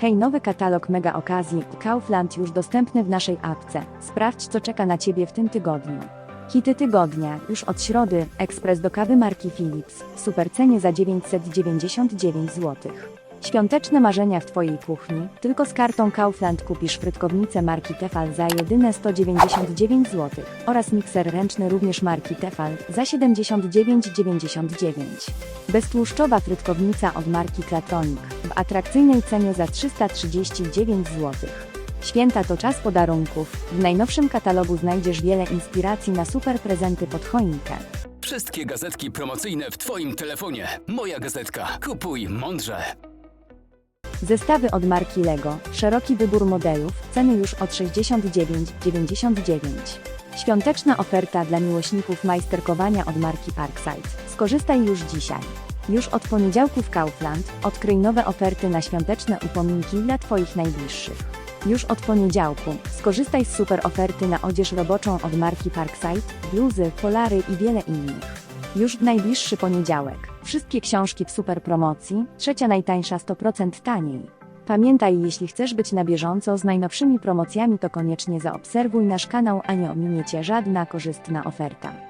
Hej, nowy katalog mega okazji Kaufland już dostępny w naszej apce. Sprawdź, co czeka na Ciebie w tym tygodniu. Hity tygodnia, już od środy, ekspres do kawy marki Philips, super cenie za 999 zł. Świąteczne marzenia w Twojej kuchni, tylko z kartą Kaufland kupisz frytkownicę marki Tefal za jedyne 199 zł oraz mikser ręczny również marki Tefal za 79,99. Beztłuszczowa frytkownica od marki Klatronik w atrakcyjnej cenie za 339 zł. Święta to czas podarunków. W najnowszym katalogu znajdziesz wiele inspiracji na super prezenty pod choinkę. Wszystkie gazetki promocyjne w Twoim telefonie. Moja gazetka. Kupuj mądrze. Zestawy od marki Lego, szeroki wybór modelów, ceny już od 69,99. Świąteczna oferta dla miłośników majsterkowania od marki Parkside. Skorzystaj już dzisiaj. Już od poniedziałku w Kaufland odkryj nowe oferty na świąteczne upominki dla Twoich najbliższych. Już od poniedziałku skorzystaj z super oferty na odzież roboczą od marki Parkside, bluzy, polary i wiele innych. Już w najbliższy poniedziałek. Wszystkie książki w super promocji, trzecia najtańsza 100% taniej. Pamiętaj, jeśli chcesz być na bieżąco z najnowszymi promocjami, to koniecznie zaobserwuj nasz kanał, a nie ominie Cię żadna korzystna oferta.